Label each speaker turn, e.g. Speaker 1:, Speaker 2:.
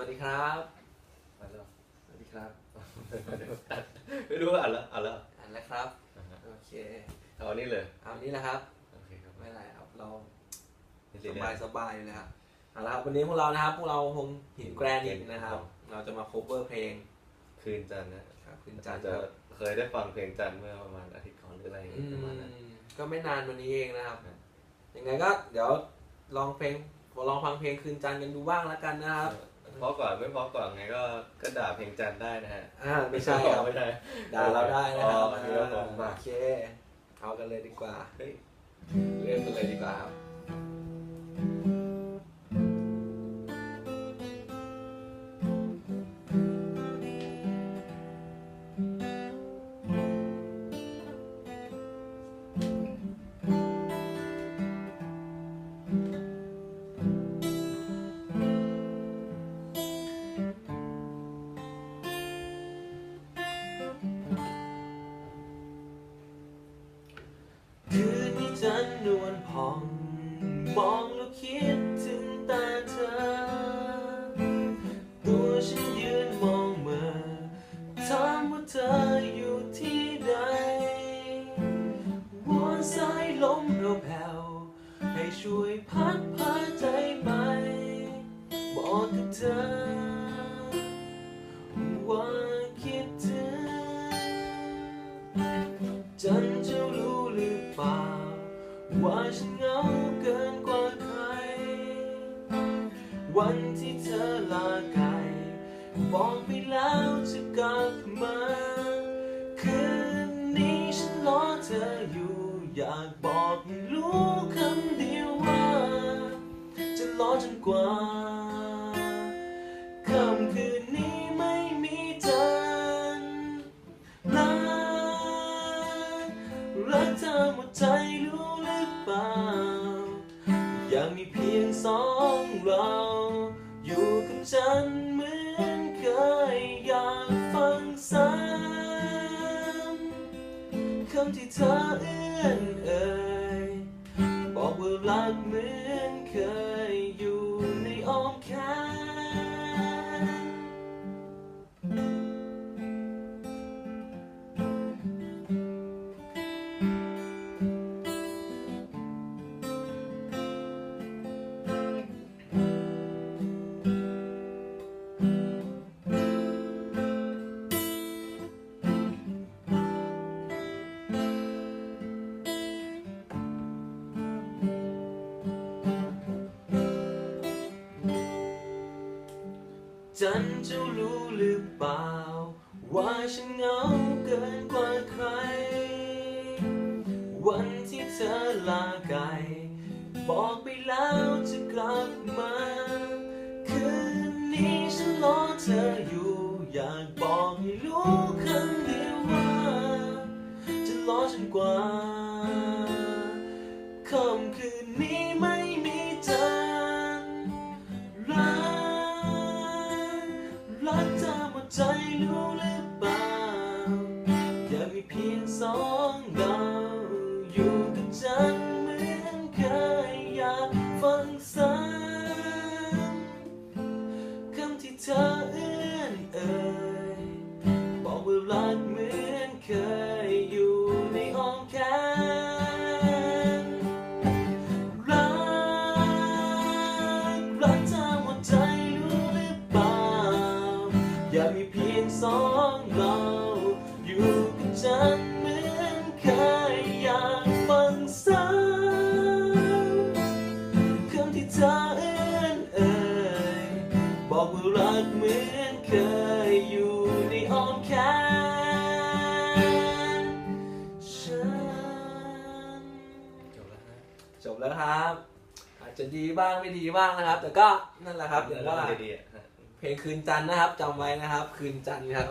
Speaker 1: วัสดีครับ
Speaker 2: อ่านแล้ว
Speaker 1: สวัสดีครับ
Speaker 2: ไม่รู้ว่าอ่านแล้วอ่านแล้ว
Speaker 1: อ่านแล้วครับ
Speaker 2: อ่าฮะ
Speaker 1: โอเค
Speaker 2: เอาอันนี้เลย
Speaker 1: เอานี้แหละครับ
Speaker 2: โอเคครับ
Speaker 1: ไม่เป็นไรครับเรา
Speaker 2: นี่
Speaker 1: ส
Speaker 2: สิ
Speaker 1: บาย
Speaker 2: เนี่ย
Speaker 1: สบายอยู่นะครับเอาละครับวันนี้พวกเรานะครับพวกเราคงหินแกรนิตนะครับ เราจะมา cover เพลง
Speaker 2: คืนจันทร์นะครับ
Speaker 1: คืนจั
Speaker 2: อาน
Speaker 1: ท
Speaker 2: จ
Speaker 1: ร์
Speaker 2: จะ
Speaker 1: ครับ
Speaker 2: เคยได้ฟังเพลงจันทร์เมื่อประมาณอาทิตย์ก่อนหรืออะไรอย่าง
Speaker 1: อื
Speaker 2: งี้ประมาณนั้น
Speaker 1: มก็ไม่นานวันนี้เองนะครับ
Speaker 2: ครับ
Speaker 1: ยังไงก็เดี๋ยวลองเพลงลองฟังเพลงคืนจันทร์กันดูบ้างแล้วกันนะครับ
Speaker 2: เพราะก่อนไม่เพราะก่อนไงก็ก็ด่าเพลงจันทร์ได้นะฮะ
Speaker 1: อ่าไม่ใช่ครับ
Speaker 2: ไม่ได้
Speaker 1: ด่าเราได้นะครับ
Speaker 2: อ๋อครับผมมา
Speaker 1: โอเคเอากันเลยดีกว่า
Speaker 2: เฮ้ย
Speaker 1: เริ่มกันเลยดีกว่าครับ จันนวลผ่อง มองแล้วคิดถึงตาเธอ ตัวฉันยืนมองเมื่อถามว่าเธออยู่ที่ใดวอนสายลมเราแผ่วให้ช่วยพัดพาใจไป บอกกับเธอ ว่าคิดถึงจัน ว่าฉันเหงาเกินกว่าใคร วันที่เธอลาไกลบอกไปแล้วจะกลับมา คืนนี้ฉันรอเธออยู่ อยากบอกให้รู้คำเดียวว่า จะรอจนกว่า ยังมีเพียงสองเรา อยู่กับฉันเหมือนเคยอยากฟังซ้ำคำที่เธอเอื้อนเอ่ยบอกว่ารักเหมือนเคยอยู่ในอ้อมแขน จันจะรู้หรือเปล่า ว่าฉันเหงาเกินกว่าใคร วันที่เธอลาไกลบอกไปแล้วจะกลับมา คืนนี้ฉันรอเธออยู่ อยากบอกให้รู้คำเดียวว่า จะรอจนกว่า ยามีเพียงสองเราอยู่กับฉันเหมือนเคยอยากฟังซ้ำคำที่เธอเอื้อนเอ่ยบอกว่ารักเหมือนเคยอยู่ในอ้อมแขนรักรักเธอหมดใจรู้หรือเปล่า อยากมีเพียงสองเรา ฉันเหมือนเคยอยากฟังซ้ำคำที่เธอเอื้อนเอ่ยบอกว่ารักเหมือนเคยอยู่ในอ้อมแขนฉัน
Speaker 2: จบแล้วฮะ
Speaker 1: จบแล้วครับ อาจจะดีบ้างไม่ดีบ้างนะครับ แต่ก็นั่นแหละครับอย่างว่า
Speaker 2: ดีๆอะฮะ
Speaker 1: เพลงคืนจันทร์นะครับจำไว้นะครับ คืนจันทร์ครับ